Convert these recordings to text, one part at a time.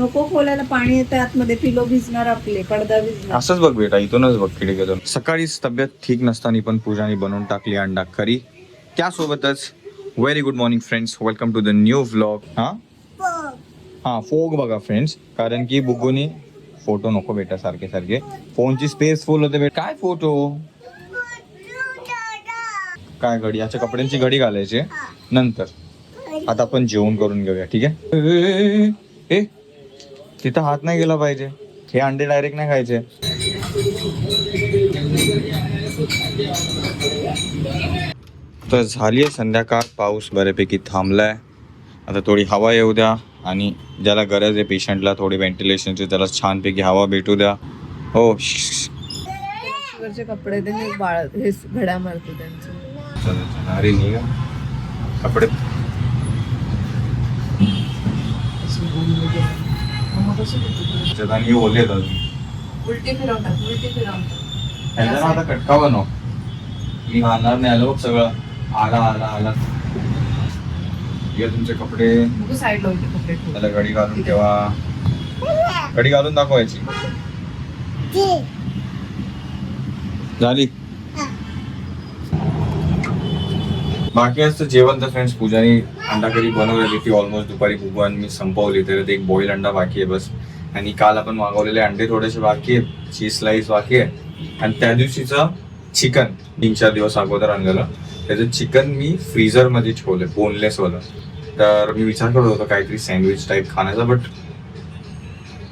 नको खोलायला पाणी येतं आतमध्ये पिलो भिजणार आपले पडदा भिजणार. असंच बघ बेटा इथूनच बघ खिडकीतून. सकाळीच तब्येत ठीक नसताना पण पूजाने बनवून टाकली अंडा करी. त्यासोबतच very good morning friends welcome to the new vlog हा? हा फोग बघा फ्रेंड्स कारण की बुगूनी फोटो नको बेटा सारखे सारखे. फोनची स्पेस फुल होते बेटा. काय फोटो काय घडी? याच्या कपड्यांची घडी घालायची. नंतर. आता आपण जेवण करून घेऊया ठीक आहे? तिथं हात नाही गेला पाहिजे. हे अंडे डायरेक्ट नाही खायचे. तर झाली आहे संध्याकाळ. पाऊस बऱ्यापैकी थांबलाय. आता थोडी हवा येऊ द्या आणि ज्याला गरज आहे पेशंटला थोडी व्हेंटिलेशनची त्याला छानपैकी हवा भेटू द्या. हो. कपडे हे घड्या मारते त्यांचे. कपडे. त्याच्यात आणि ओले. उलटी फिरवतात उलटी फिरवतात. आता कटकावा नो मी घालणार नाही आलो बघ सगळं. आला आला आला. हे तुमचे कपडे. साईडला कपडे. त्याला घडी घालून ठेवा. घडी घालून दाखवायची. झाली. बाकी असतं जेवण तर फ्रेंड्स पूजाने अंडा करी बनवलेली ती ऑलमोस्ट दुपारी भुगवान मी संपवली. तर ते एक बॉईल अंडा बाकी आहे बस. आणि काल आपण मागवलेले अंडे थोडेसे बाकी आहे चीज स्लाइस बाकी आहे. आणि त्या दिवशीचं चिकन तीन चार दिवस अगोदर आणलेलं. त्याचं चिकन मी फ्रीझरमध्ये ठेवलं बोनलेसवालं तर मी विचार करत होतो काहीतरी सँडविच टाईप खाण्याचा बट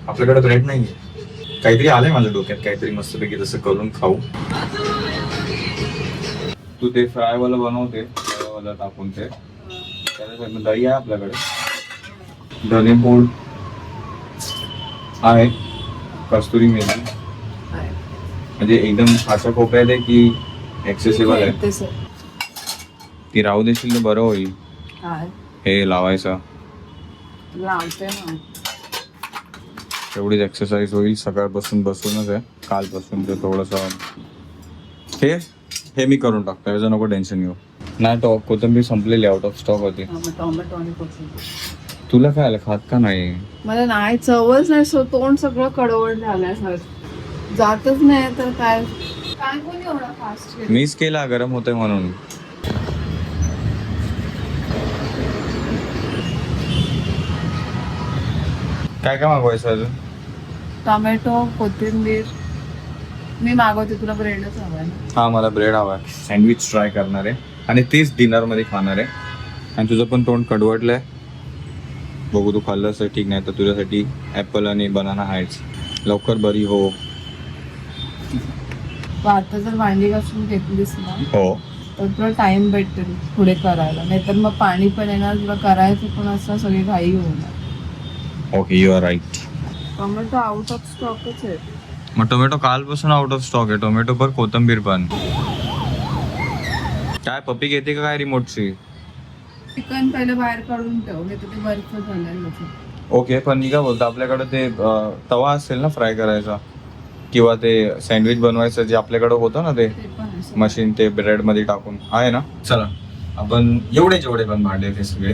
आपल्याकडे ब्रेड आहे काहीतरी आलंय माझ्या डोक्यात काहीतरी मस्तपैकी तसं करून खाऊ. तू ते फ्रायवालं बनवते. वाला टाकून ते. त्याच्यासाठी दही आहे आपल्याकडे. धने पूड आहे. कस्तुरी मेथी. म्हणजे एकदम खाच्या कोपऱ्यात आहे की एक्सेसिबल आहे. ते राहू देशील तर बरं होईल? हे लावायचं. लावते ना. तेवढीच एक्सरसाइज होईल. सकाळपासून बसूनच आहे. कालपासून ते थोडंसं हे हे मी करून टाकतो. याचं नको टेन्शन घेऊ. नाही तो कोथिंबीर संपलेली आउट ऑफ स्टॉक होती. हा, मग टोमॅटो आणि कोथिंबीर. तुला काय आलं? खात का नाही? मला नाही चवच नाही सो तोंड सगळं कडवट झालंय सर. जातच नाही तर काय? काय कोणी एवढा फास्ट मीच केला गरम होतंय म्हणून. काय काय मागवायचं अजून? टोमॅटो कोथिंबीर. मी मागवते तुला ब्रेडच हवाय हा मला ब्रेड हवा आहे सँडविच ट्राय करणार आहे. आणि तेच डिनरमध्ये खाणार आहे. आणि तुझं पण तोंड कडवटलंय. बघू तू खाल्लं तर ठीक नाही तर तुझ्यासाठी ऍपल आणि बनाना आहेच लवकर बरी हो. आता जर भांडी घासून घेतलीस ना हो. तर तुला टाइम भेटेल पुढे करायला. नाहीतर मग पाणी पण येणार तुला करायचं पण असं सगळी घाई होणार. Okay you are right tomato out of स्टॉकच आहे मग टोमॅटो कालपासून आउट ऑफ स्टॉक आहे. टोमॅटो पर कोथंबीर पण. काय पप्पी घेते का काय रिमोटची चिकन पहिले बाहेर काढून ठेव. नाही तर ते बर्फ ओके पण मी काय बोलतो. आपल्याकडे ते अं, तवा असेल ना फ्राय करायचा? किंवा ते सँडविच बनवायचं जे आपल्याकडे होतं ना ते? ते पण आहे. मशीन ते ब्रेडमध्ये टाकून. आहे ना? चला. आपण एवढे जेवढे पण भांडे ते सगळे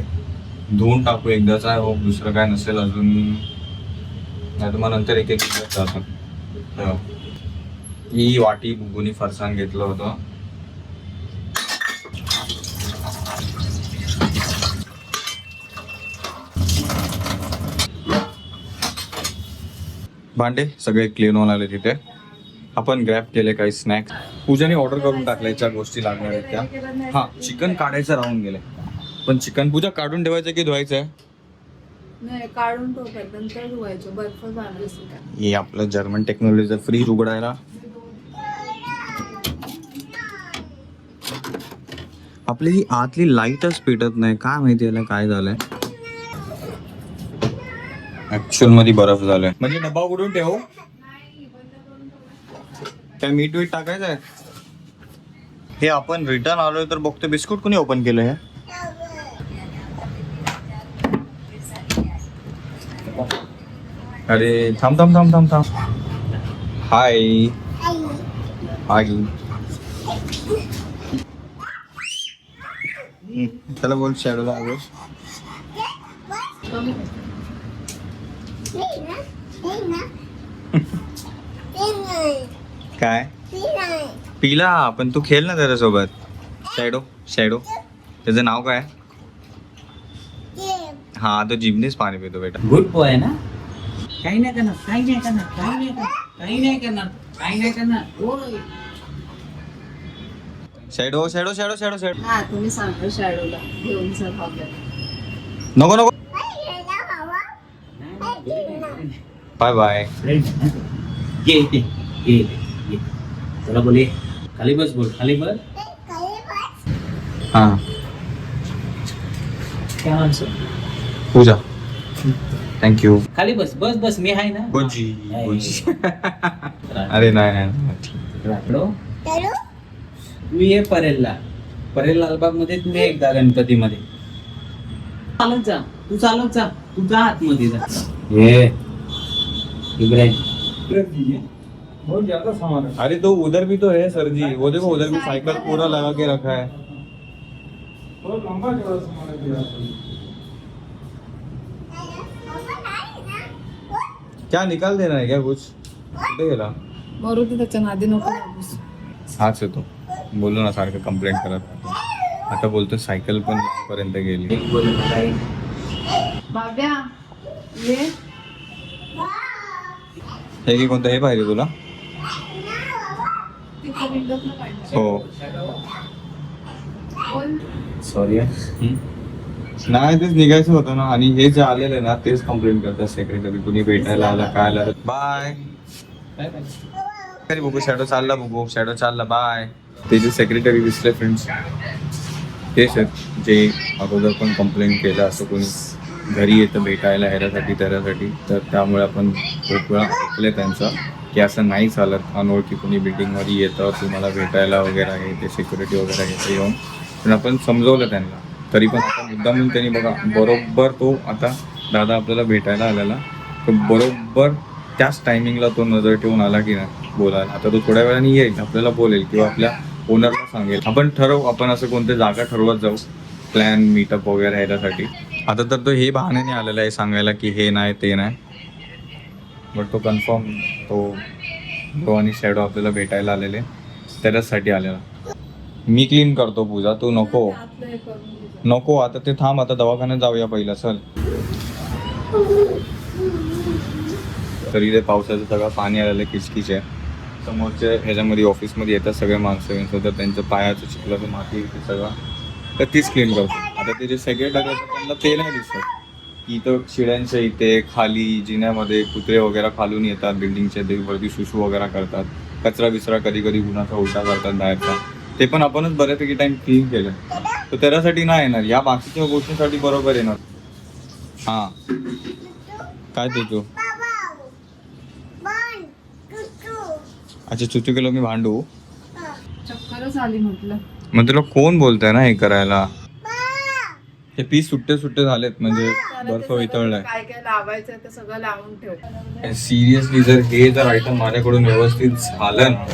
धुवून टाकू एकदाच. आहे हो दुसरं काय नसेल अजून. नाही तर मग नंतर एक एक आपण ही. वाटी बुगुनी फरसाण घेतलं होतं. भांडे सगळे क्लीन होऊन आले तिथे. आपण ग्रॅप केले काही स्नॅक्स पूजाने ऑर्डर करून टाकल्याच्या गोष्टी लागणार आहेत त्या. हा चिकन काढायचं राहून गेले पण चिकन पूजा काढून ठेवायचं की धुवायचं? आहे नाही काढून नंतर धुवायचं बर्फ असेल हे आपलं जर्मन टेक्नॉलॉजीचं फ्रीज उघडायला. आपली ही आतली लाईटच पेटत नाही. काय माहिती याला काय झालंय? ऍक्च्युअलमध्ये बर्फ झालाय. म्हणजे डबा उघडून ठेव. काय मीठ वीट टाकायचं आहे हे आपण रिटर्न आलोय तर बघतो. बिस्कुट कुणी ओपन केलं हे अरे थांब थांब थांब थांब थांब. हाय हाय त्याला बोल शॅडोला आवाज काय? पिला पण तू खेळ ना त्याच्यासोबत. शॅडो शॅडो त्याचं नाव काय? हा तो जिमनेच पाणी पितो बेटा. गुड बॉय ना? काही नाही करणार काही नाही करणार काही नाही करणार काही नाही करणार काही नाही करणार. ओय. Shadow Shadow Shadow Shadow Shadow हा तुम्ही सांगा शॅडोला घेऊन चल हॉबीला. नको नको. Bye bye. ये इथे ये इथे ये. चला बोले. खाली बस बोल खाली बस. हा. काय माणसं पूजा. थँक्यू खाली बस बस बस मी आहे ना? गुजी नाही. गुजी रा- अरे नाही नाही राखडो तू ये परेलला. परेल लालबागमध्ये तू ये एकदा गणपती मध्ये चालत जा. तू चालत जा. तू जा आतमध्ये जा. ये. इब्राहिम. अरे तो उधर भी तो है सर जी. वो देखो उधर भी साइकिल पूरा लगा के रखा है। क्या निकाल देना है क्या कुछ? कुठे गेला मरू दे त्याच्या नादी नको लागूस. हाच येतो बोललो ना सारखं कंप्लेंट करत राहतो. आता बोलतो सायकल पण पर्यंत गेली बाब्या ये? हे की कोणतं? हे पाहिजे तुला? तिथं विंडोतनं काढलं. हो. बोल. सॉरी नाही तेच निघायचं होतं ना. आणि हे जे आलेले ना तेच कंप्लेंट करतात सेक्रेटरी कुणी भेटायला आला काय आला. बाय अरे बघू शॅडो चालला बघू शॅडो चालला. बाय ते जे सेक्रेटरी दिसले फ्रेंड्स तेच आहेत जे अगोदर पण कंप्लेंट केलं असं कोणी. घरी येतं भेटायला ह्याच्यासाठी त्याच्यासाठी. तर त्यामुळे आपण खूप वेळा ऐकलं त्यांचं की असं नाही चालत. अनोळखी कोणी बिल्डिंगमध्ये येतं तुम्हाला भेटायला वगैरे आहे ते सिक्युरिटी वगैरे येतं येऊन. पण आपण समजवलं त्यांना. तरी पण आता म्हणून त्यांनी बघा बरोबर तो आता दादा आपल्याला भेटायला आलेला. तो बरोबर त्याच टायमिंगला तो नजर ठेवून आला की नाही बोलायला. आता तो थोड्या वेळाने येईल आपल्याला बोलेल किंवा आपल्या ओनरला सांगेल. आपण ठरवू आपण असं कोणत्या जागा ठरवत जाऊ प्लॅन मीटअप वगैरे ह्याच्यासाठी. आता तर तो हे बहाण्याने आलेला आहे सांगायला की हे नाही ते नाही. बट तो कन्फर्म तो तो आणि शॅडो आपल्याला भेटायला आलेले त्याच्याचसाठी आलेला. मी क्लीन करतो पूजा तू नको. नको आता ते थांब आता दवाखान्यात जाऊया पहिला चल. तरी ते पावसाचं सगळं पाणी आलेलं आहे, किचकिच. आहे समोरच्या ह्याच्यामध्ये ऑफिसमध्ये येतात सगळे माणसं तर त्यांचं पायाचं चिखलाचं माती ते सगळं. तर तीच क्लीन करतो आता ते जे सगळे आहेत त्यांना ते नाही दिसत. इथं शिड्यांच्या इथे खाली जिन्यामध्ये कुत्रे वगैरे खालून येतात बिल्डिंगच्या ते वरती सुशू वगैरे करतात. कचरा बिचरा कधी कधी उन्हाचा उलटा करतात बाहेरचा. ते पण आपणच बऱ्यापैकी टाइम क्लीन केलं. तर त्याच्यासाठी नाही येणार. या बाकीच्या गोष्टींसाठी बरोबर येणार. हा. काय ते तू? अच्छा चुचू केलं मी भांडू. चक्करच आली म्हटलं. मग तुला कोण बोलतंय ना हे करायला? हे पीस सुट्टे सुट्टे झालेत म्हणजे बर्फ वितळलाय. काय काय लावायचं ते सगळं लावून ठेव. सिरियसली जर हे जर आयटम माझ्याकडून व्यवस्थित झालं ना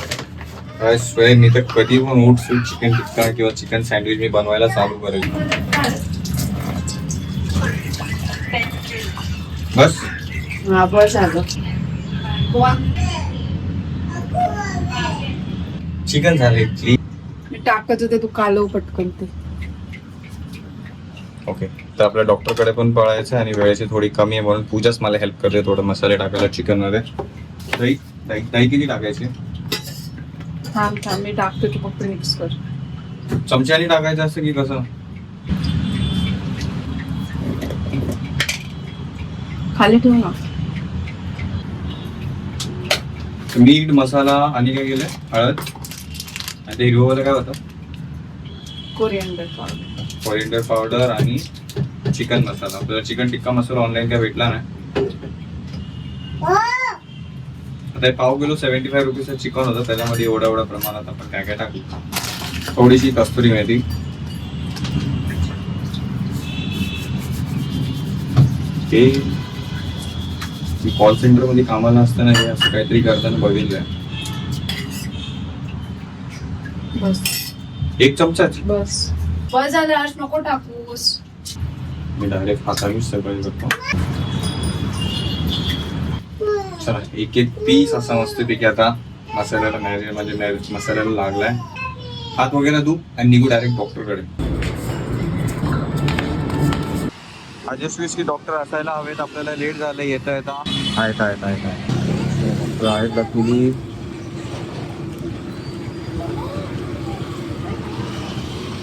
काय स्वयं मी तर कधी पण उठ सूट चिकन टिक्का किंवा चिकन सँडविच मी बनवायला चालू करेल. बस. हा चिकन झाले. मी टाकत होते तू कालव पटकन ते. ओके तर आपल्या डॉक्टरकडे पण पळायचं आणि वेळेची थोडी कमी आहे म्हणून पूजाच मला हेल्प करते थोडं मसाले टाकायला चिकनमध्ये. दही दही किती टाकायची? थांब थांब मी टाकतो तू फक्त मिक्स कर. चमच्याने टाकायचं असतं की कसं? खाली ठेव ना. मीठ मसाला आणि काय केलंय? हळद. आणि ते हिरवं काय होतं? कोरिअंडर पावडर कॉरिएंडर पावडर आणि चिकन मसाला. आपल्याला चिकन टिक्का मसाला ऑनलाईन काय भेटला नाही. आता पाव किलो सेव्हन्टी फाय रुपीजचं चिकन होतं. त्याच्यामध्ये एवढ्या एवढ्या प्रमाणात आपण काय काय टाकू? थोडीशी कस्तुरी मेथी. मी कॉल सेंटरमध्ये कामाला असताना हे असं काहीतरी करताना बघितलंय. बस. एक चमचाच? बस. बस झालं नको टाकूस. मी डायरेक्ट हातानेच सगळं करतो. चला एक एक पीस असा मस्तपैकी आता मसाल्याला मॅरिनेट म्हणजे मॅरि- मसाल्याला लागलाय. हात वगैरे धू आणि निघू डायरेक्ट डॉक्टरकडे अजस्वीस की डॉक्टर असायला हवेत आपल्याला लेट झालं येता येता. आहेत आहेत आहेत आहेत लकीली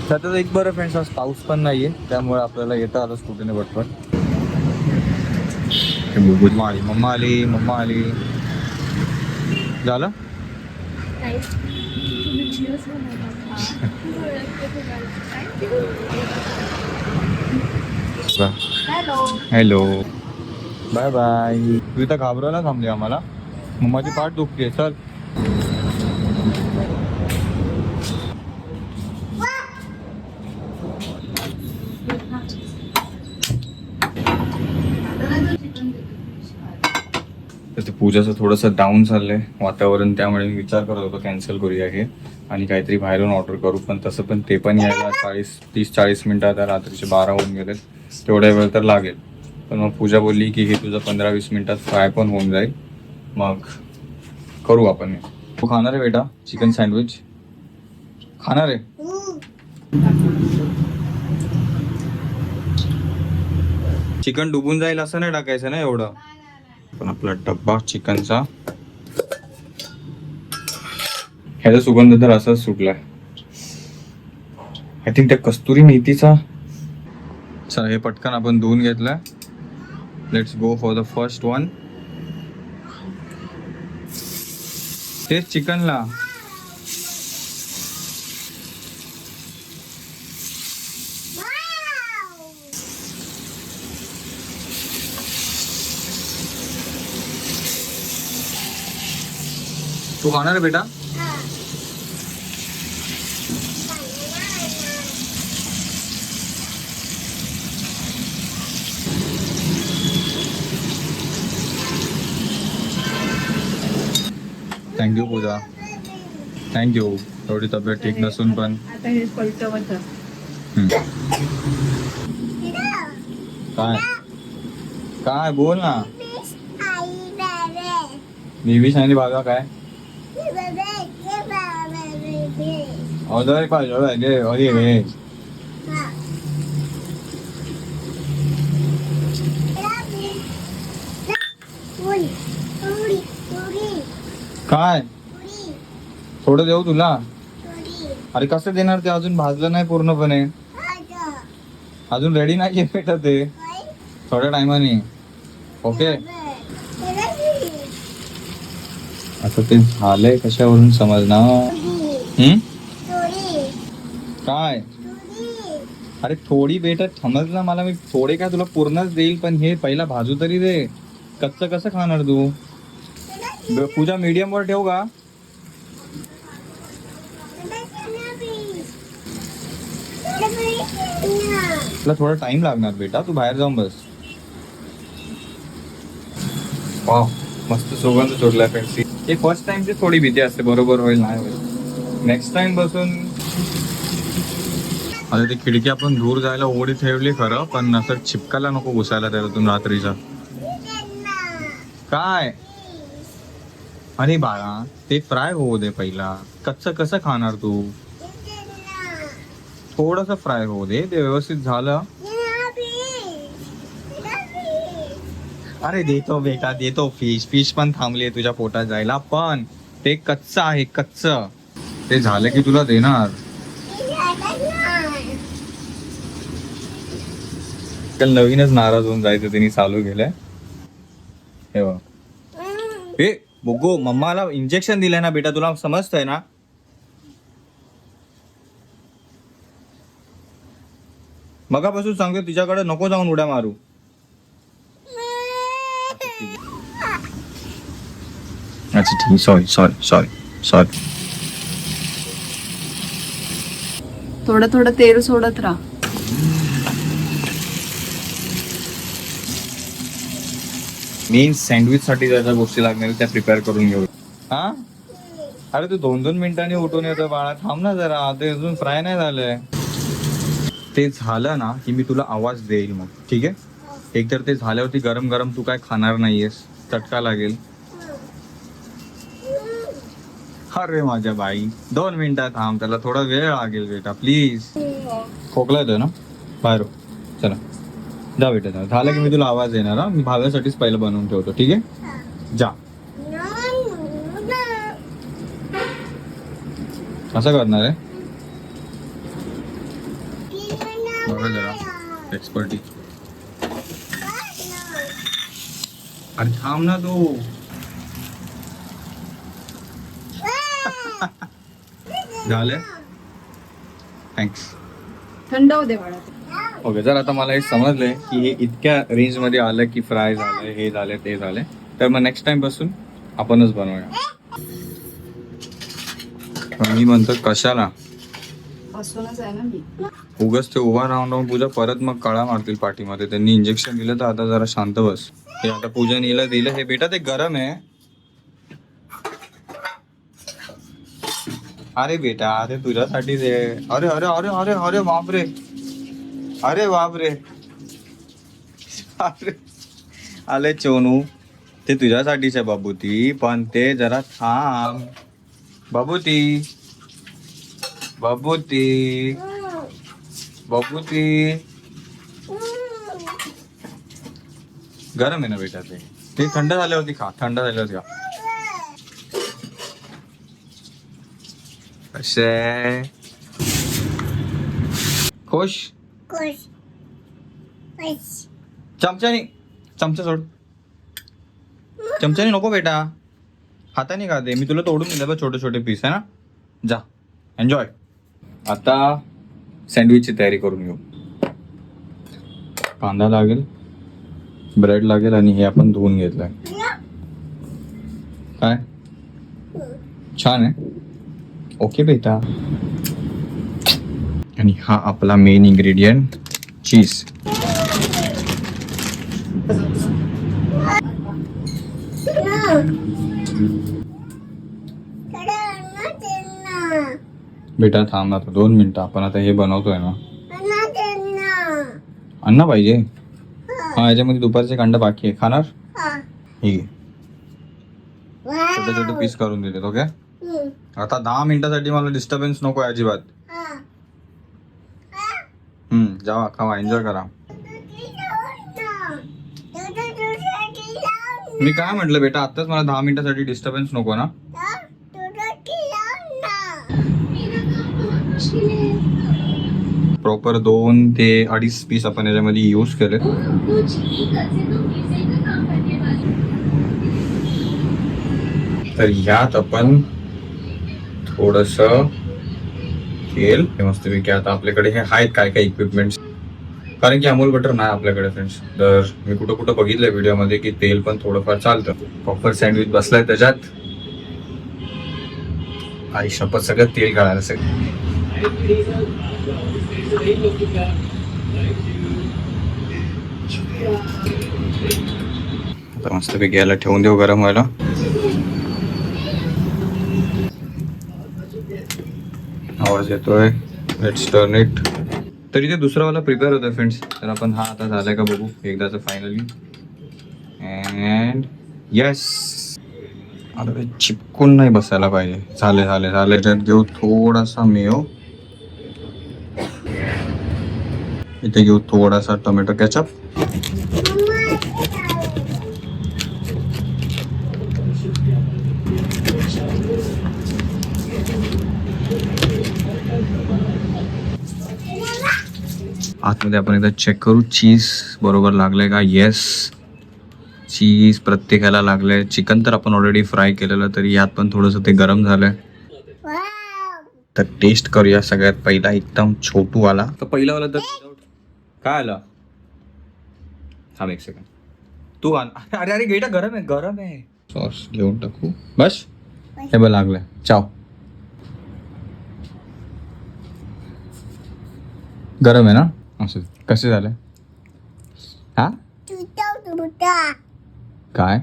त्यातच एक बरं फ्रेंड्स आज पाऊस पण नाहीये त्यामुळे आपल्याला येता आलं स्कूटीने पटपट. मम्मा आली मम्मा आली मम्मा आली झालं हॅलो बाय बाय तू इथं घाबरायला थांबली आम्हाला. मम्माची पाठ दुखते चल तर ते पूजाचं थोडंसं डाऊन चाललंय वातावरण त्यामुळे मी विचार करत होतो कॅन्सल करूया हे. आणि काहीतरी बाहेरून ऑर्डर करू पण तसं पण ते पण यायला चाळीस तीस चाळीस मिनिटं आता रात्रीचे बारा होऊन गेलेत. तेवढ्या वेळ तर लागेल. पण मग पूजा बोलली की हे तुझं पंधरा वीस मिनिटात फ्राय पण होऊन जाईल. मग करू आपण हे. तू खाणार आहे बेटा चिकन सँडविच खाणार आहे? चिकन डुबून जाईल असं नाही टाकायचं ना एवढं? पण आपला डब्बा चिकनचा. ह्याचा सुगंध तर असाच सुटलाय. आय थिंक त्या कस्तुरी मेथीचा. चला हे पटकन आपण धुवून घेतलंय. Let's go for the first one तेच चिकनला. तू खाणार आहे बेटा? थँक्यू पूजा. थँक्यू एवढी तब्येत ठीक नसून पण. आता हे पलटवत हम्म. काय? काय? बोल ना. मी बी सांगितली बागा काय? Otra vez para llorar, ¿qué? Oye, ¿qué? काय थोडं देऊ तुला? अरे कसं देणार ते? अजून भाजलं नाही पूर्णपणे. अजून रेडी नाही पेट ते. थोड्या टायमाने ओके आता ते झालंय कशावरून समजणार? हम्म? काय? अरे थोडी बेटा समजलं मला मी थोडे काय तुला पूर्णच देईल पण हे पहिला भाजू तरी दे. कच्च कसं खाणार तू? पूजा मीडियम वर ठेव का? तुला थोडा टाइम लागणार बेटा तू बाहेर जाऊन बस. वाव. मस्त सुगंध सोडला फ्रेंड्स हे फर्स्ट टाइमची थोडी भीती असते बरोबर होईल नाही होईल. नेक्स्ट टाइम बसून आता ती खिडकी आपण दूर जायला ओढी ठेवली खरं पण असं चिपकायला नको घुसायला त्याच्यातून रात्रीचा. काय? अरे बाळा ते फ्राय होऊ दे पहिला. कच्च कसं खाणार तू? थोडस फ्राय होऊ दे ते व्यवस्थित झालं. अरे देतो बेटा देतो फिश फिश पण थांबली तुझ्या पोटात जायला. पण ते कच्च आहे कच्च. ते झालं की तुला देणार. काल नवीनच नाराज होऊन जायचं त्यांनी चालू केलंय. हे बघ. हे बघू मम्माला इंजेक्शन दिलंय ना बेटा तुला समजतंय ना? मगापासून सांगतो तिच्याकडे नको जाऊन उड्या मारू. अच्छा ठीक सॉरी सॉरी सॉरी सॉरी थोडं थोडं तेल सोडत राहा. मेन सँडविच साठी ज्या ज्या गोष्टी लागणार त्या प्रिपेअर करून घेऊ. हा? अरे तू दोन दोन मिनिटांनी उठून येतो बाळा. थांब ना जरा. ते अजून फ्राय नाही झालंय. ते झालं ना की मी तुला आवाज देईल मग. ठीक आहे? एकतर ते झाल्यावरती गरम गरम तू काय खाणार नाहीयेस. चटका लागेल. अरे माझ्या बाई दोन मिनिटात थांब त्याला थोडा वेळ लागेल बेटा प्लीज खोकला येतोय ना? बाहेर हो. चला. जा बेटा जा. झालं की मी तुला आवाज येणार हा? मी भाव्यासाठीच पहिलं बनवून ठेवतो ठीक आहे? जा. असं करणार आहे? बघा जरा. एक्सपर्टी अरे थांब ना तू. झाले? थँक्स थंड होते ओके जर आता मला हे समजलंय की हे इतक्या रेंजमध्ये आलं की फ्राय झालंय हे झालंय ते झालंय तर मग नेक्स्ट टाइमपासून आपणच बनवूया. मी म्हणतो कशाला? उगाच ते उभा राहून राहून पूजा परत मग कळा मारतील पाठीमध्ये त्यांनी इंजेक्शन दिलं तर आता जरा शांत बस. हे आता पूजा नीला दिलं हे बेटा ते गरम आहे. अरे बेटा अरे तुझ्यासाठीच आहे अरे अरे अरे अरे अरे बापरे. अरे बापरे. अरे. आले चोनू ते तुझ्यासाठीच आहे बाबूती पण ते जरा थांब. बाबूती. बाबूती. बाबूती. गरम आहे ना बेटा ते. थंड थंड होती खा थंड झाले होते का? कसे खुश? चमच्यानी चमचा सोड. चमच्यानी नको बेटा. हाताने खा दे? मी तुला तोडून दिलं बघ छोटे छोटे पीस आहे ना? जा. एन्जॉय आता सँडविचची तयारी करून घेऊ. कांदा लागेल ब्रेड लागेल आणि हे आपण धुवून घेतलंय. काय? छान आहे. ओके बेटा. आणि हा आपला मेन इन्ग्रेडियंट चीज बेटा थांब आता दोन मिनिटं. आपण आता हे बनवतोय ना. अन्न पाहिजे. हा याच्यामध्ये दुपारचे कांदा बाकी आहे. खाणार? हे. घे. छोटे छोटे पीस करून दिलेत ओके आता दहा मिनिटासाठी मला डिस्टर्बन्स नको आहे अजिबात. हम्म जावा खावा एन्जॉय करा. मी काय म्हटलं बेटा आताच मला दहा मिनिटासाठी डिस्टर्बन्स नको ना? प्रॉपर दोन ते अडीच पीस आपण याच्यामध्ये यूज केले. तर ह्यात आपण थोडस तेल. हे मस्तपैकी आता आपल्याकडे हे आहेत काय काय इक्विपमेंट कारण की अमूल बटर नाही आपल्याकडे फ्रेंड्स तर मी कुठं कुठं बघितलंय व्हिडिओमध्ये की तेल पण थोडंफार चालतं. प्रॉपर सँडविच बसलाय त्याच्यात. आई शपथ सगळं तेल काढायला सगळं. आता मस्तपैकी याला ठेवून देऊ गरम व्हायला. आवाज येतोय. लेट्स टर्न इट तर इथे दुसरा वाला प्रिपेअर होता फ्रेंड्स तर आपण हा आता झालाय का बघू? एकदाच फायनली अँड यस आता ते चिपकून नाही बसायला पाहिजे. झाले झाले झाले. त्यात घेऊ थोडासा मेयो इथे घेऊ थोडासा टोमॅटो कॅचअप आतमध्ये आपण एकदा चेक करू. चीज बरोबर लागलंय का? येस चीज प्रत्येकाला लागलंय. चिकन तर आपण ऑलरेडी फ्राय केलेलं तरी यात पण थोडंसं ते गरम झालंय. तर टेस्ट करूया सगळ्यात पहिला. एकदम छोटू वाला तर पहिला वाला तर काय आलं? थांब एक सेकंड तू आण. अरे अरे गेटा गरम आहे गरम आहे. सॉस घेऊन टाकू. बस. हे बघ लागलंय. चाव. गरम आहे ना? असं कसे झाले? हा? काय?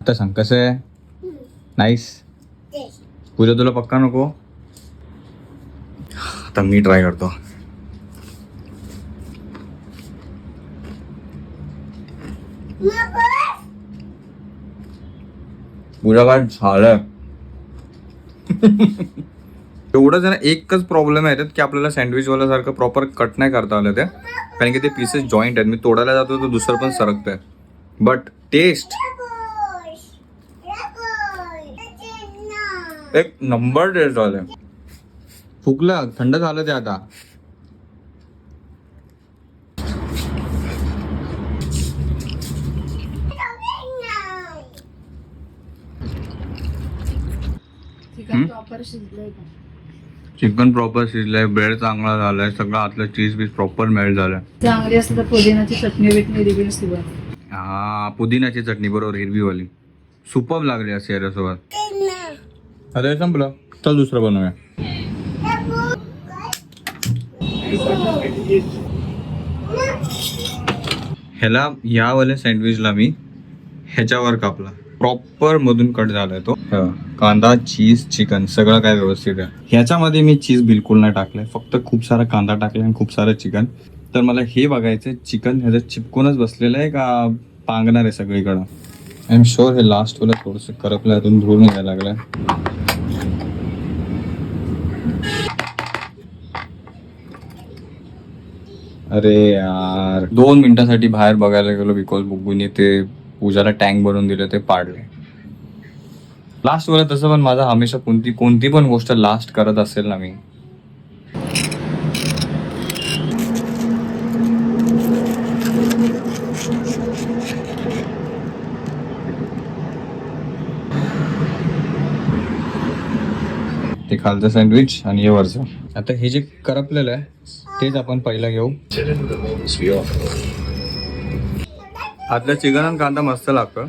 आता सांग कसं आहे? नाईस पूजा तुला पक्का नको? आता मी ट्राय करतो. पूजा काय झालंय? एवढं जरा एकच प्रॉब्लेम आहे की आपल्याला सँडविच वाला सारखं प्रॉपर कट नाही करता आलं ते. कारण की ते पीसेस जॉईंट आहेत. मी तोडायला जातो तर दुसरं पण सरकतंय. बट टेस्ट एक नंबर टेस्ट झालं फुकलं थंड झालं ते आता. का चिकन प्रॉपर शिजलंय ब्रेड चांगला झालाय सगळं आतलं चीज बीज प्रॉपर मेल्ट झालंय. चांगली तर पुदिनाची चटणी बिटणी दिली हा पुदिनाची चटणी बरोबर हिरवीवाली. सुपब लागली असे याच्यासोबत अरे संपलं. चल दुसरं बनवूया. ह्याला यावाल्या सँडविचला मी ह्याच्यावर कापला. प्रॉपर मधून कट झालाय तो. कांदा चीज चिकन सगळं काय व्यवस्थित आहे. ह्याच्यामध्ये मी चीज बिलकुल नाही टाकलंय. फक्त खूप सारा कांदा टाकलाय आणि खूप सारं चिकन तर मला हे बघायचं चिकन ह्याच्यात चिपकूनच बसलेलं आहे का पांगणार आहे सगळीकडं? आय एम शुअर हे लास्ट वाला थोडस करपलं अजून धुवून यायला लागलंय. अरे यार. दोन मिनिटासाठी बाहेर बघायला गेलो बिकॉज बुग्गूने ते पूजाला टँक बनवून दिलं ते पाडले. लास्ट वाला तसं पण माझा हमेशा कोणती कोणती पण गोष्ट लास्ट करत असेल ना मी. ते खालचं सँडविच आणि हे वरचं. आता हे जे करपलेलं आहे तेच आपण पहिला घेऊ. आतलं चिकन आणि कांदा मस्त लागतं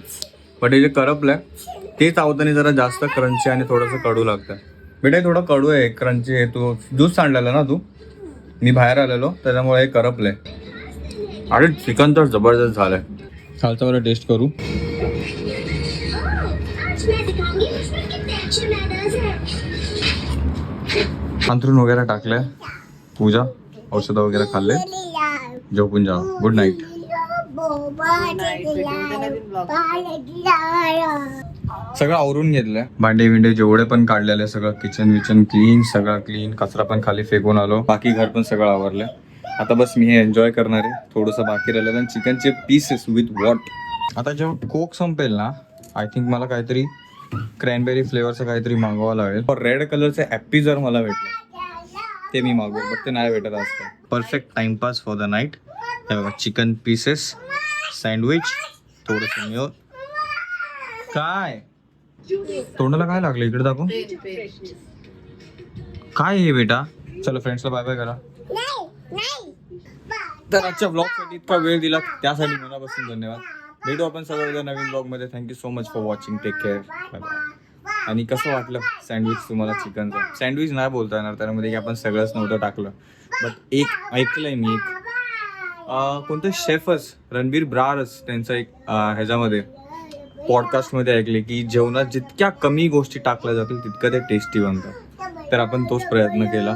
पण हे जे करपलंय ते चावताना जरा जास्त क्रंची आणि थोडंसं कडू लागतं बेटा हे थोडं कडू आहे क्रंची आहे. तू ज्यूस सांडलेला ना तू? मी बाहेर आलेलो त्याच्यामुळे हे करपलंय. अरे चिकन तर जबरदस्त झालंय. खालचा बरं टेस्ट करू. अंथरून वगैरे टाकलंय. पूजा औषधं वगैरे खाल्ले झोपून जा. गुड नाईट सगळं आवरून घेतलंय. भांडे विंडे जेवढे पण काढलेले सगळं किचन विचन क्लीन सगळं क्लीन कचरा पण खाली फेकून आलो. बाकी घर पण सगळं आवरलं. आता बस मी हे एन्जॉय करणार आहे. थोडंसं बाकी राहिलं आणि चिकनचे पीसेस विथ वॉट आता जेव्हा कोक संपेल ना आय थिंक मला काहीतरी क्रॅनबेरी फ्लेवरचं काहीतरी मागवावं लागेल. रेड कलरचे ॲप्पी जर मला भेटलं ते मी मागवेल बट ते नाही भेटत असतं perfect timepass for the night हे बघा चिकन पीसेस सँडविच थोडंसं मेव काय? तोंडाला काय लागलं? इकडे दाखव. काय हे बेटा? चलो फ्रेंड्सला बाय बाय करा. तर आजच्या ब्लॉगसाठी इतका वेळ दिला त्यासाठी मनापासून धन्यवाद. भेटू आपण सगळं उद्या नवीन ब्लॉगमध्ये thank you so much for watching take care bye bye आणि कसं वाटलं सँडविच तुम्हाला चिकनचं सँडविच नाही बोलता येणार त्यामध्ये की आपण सगळंच नव्हतं टाकलं. बट एक ऐकलंय मी एक. कोणतं शेफच रणबीर ब्रारच त्यांचा एक ह्याच्यामध्ये पॉडकास्टमध्ये ऐकले की जेवणात जितक्या कमी गोष्टी टाकल्या जातील तितकं ते टेस्टी बनतं तर आपण तोच प्रयत्न केला.